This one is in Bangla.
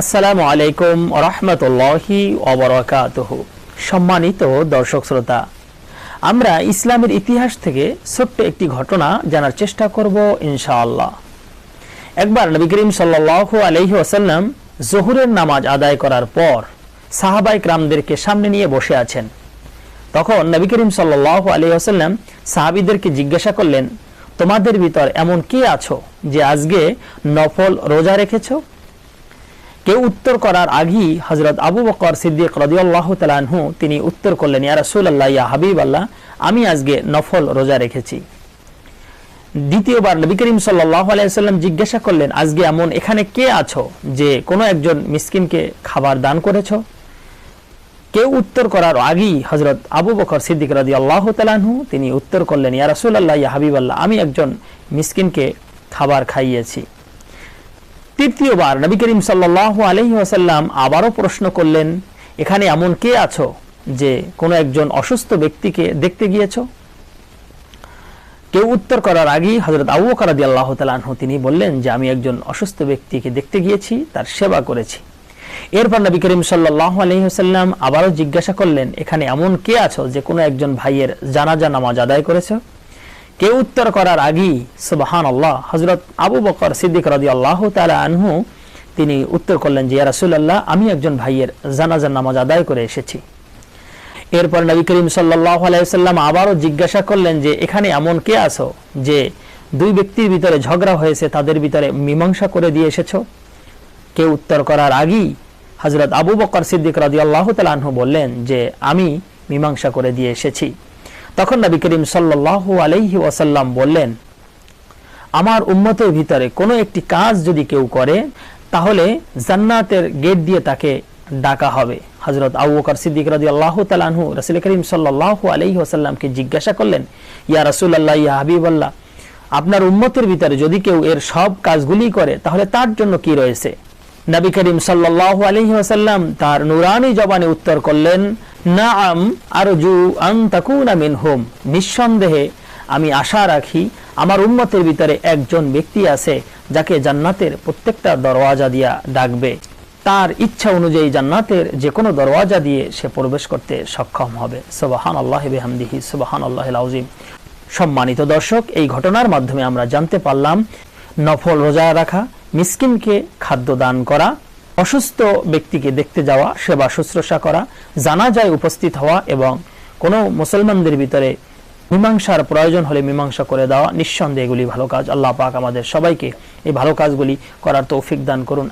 আসসালামু আলাইকুম রহমতুল্লাহি অবরাকাতহ সম্মানিত দর্শক শ্রোতা, আমরা ইসলামের ইতিহাস থেকে ছোট্ট একটি ঘটনা জানার চেষ্টা করব ইনশাআল্লাহ। একবার নবী করিম সাল্লাল্লাহু আলাইহি ওয়াসাল্লাম জোহরের নামাজ আদায় করার পর সাহাবাই ক্রামদেরকে সামনে নিয়ে বসে আছেন। তখন নবী করিম সাল্লাল্লাহু আলাইহি ওয়াসাল্লাম সাহাবীদেরকে জিজ্ঞাসা করলেন, তোমাদের ভিতর এমন কে আছো যে আজকে নফল রোজা রেখেছো? কেউ উত্তর করার আগেই হজরত আবু বকর সিদ্দিক রদিয়াল্লাহ তালানহু তিনি উত্তর করলেন, ইয়া রাসূলুল্লাহ, ইয়া হাবিব আল্লাহ আমি আজকে নফল রোজা রেখেছি। দ্বিতীয়বার নবী করিম সাল্লাহ আলাইসাল্লাম জিজ্ঞাসা করলেন, আজকে এমন এখানে কে আছো যে কোনো একজন মিসকিনকে খাবার দান করেছ? কেউ উত্তর করার আগেই হজরত আবু বকর সিদ্দিক রাজি আল্লাহ তালানহু তিনি উত্তর করলেন, ইয়া রাসূলুল্লাহ, ইয়া হাবিব আল্লাহ আমি একজন মিসকিনকে খাবার খাইয়েছি। তৃতীয়বার নবী করিম সাল্লাহ আলহি আসাল্লাম আবারও প্রশ্ন করলেন, এখানে এমন কে আছো যে কোনো একজন অসুস্থ ব্যক্তিকে দেখতে গিয়েছো? কেউ উত্তর করার আগেই হজরত আবু বকর রাদিয়াল্লাহু তাআলা আনহু তিনি বললেন যে, আমি একজন অসুস্থ ব্যক্তিকে দেখতে গিয়েছি, তার সেবা করেছি। এরপর নবী করিম সাল্লাহ আলহিহাল্লাম আবারও জিজ্ঞাসা করলেন, এখানে এমন কে আছো যে কোনো একজন ভাইয়ের জানাজা নামাজ আদায় করেছ? কেউ উত্তর করার আগেই সুবাহান আল্লাহ হজরত আবু বকর সিদ্দিক রাজি আল্লাহ তালা আনহু তিনি উত্তর করলেন যে রাসুল্লাহ আমি একজন ভাইয়ের জানাজার নামাজ আদায় করে এসেছি। এরপর নবী করিম সাল্লাহ আলাইসাল্লাম আবারও জিজ্ঞাসা করলেন যে, এখানে এমন কে আছো যে দুই ব্যক্তির ভিতরে ঝগড়া হয়েছে, তাদের ভিতরে মীমাংসা করে দিয়ে এসেছ? কেউ উত্তর করার আগেই হজরত আবু বকর সিদ্দিক রাজি আল্লাহ তালাহু বললেন যে, আমি মীমাংসা করে দিয়ে এসেছি। তখন নবী করিম সাল্লাল্লাহু আলাইহি ওয়াসাল্লাম বললেন, আমার উম্মতের ভিতরে কোনো একটি কাজ যদি কেউ করে, তাহলে জান্নাতের গেট দিয়ে তাকে ডাকা হবে। হজরত আবু বকর সিদ্দিক রাজি আল্লাহ তালাহু রসুল করিম সাল্লাল্লাহু আলাইহি ওয়াসাল্লামকে জিজ্ঞাসা করলেন, ইয়া রসুল আল্লাহ ইয়া হাবিব আল্লাহ আপনার উম্মতের ভিতরে যদি কেউ এর সব কাজগুলি করে, তাহলে তার জন্য কি রয়েছে? নবী করিম সাল্লাল্লাহু আলাইহি ওয়াসাল্লাম তার নুরানি জবানে উত্তর করলেন নাআম আরজু আন মিনহুম। নিঃসন্দেহে আমি আশা রাখি আমার উম্মতের ভিতরে একজন ব্যক্তি আছে যাকে জান্নাতের প্রত্যেকটা দরওয়াজা দিয়া ডাকবে। তার ইচ্ছা অনুযায়ী জান্নাতের যে কোনো দরওয়াজা দিয়ে সে প্রবেশ করতে সক্ষম হবে। সুবাহান আল্লাহ বেহামদিহি সুবাহান আল্লাহ আউজিম সম্মানিত দর্শক, এই ঘটনার মাধ্যমে আমরা জানতে পারলাম, নফল রোজা রাখা, মিসকিনকে খাদ্য দান করা অসুস্থ ব্যক্তিকে দেখতে যাওয়া, সেবা শুশ্রূষা করা জানা যায় উপস্থিত হওয়া এবং কোনো মুসলমানদের ভিতরে মীমাংসার প্রয়োজন হলে মীমাংসা করে দেওয়া, নিঃসন্দেহে এগুলি ভালো কাজ। আল্লাহ পাক আমাদের সবাইকে এই ভালো কাজগুলি করার তৌফিক দান করুন।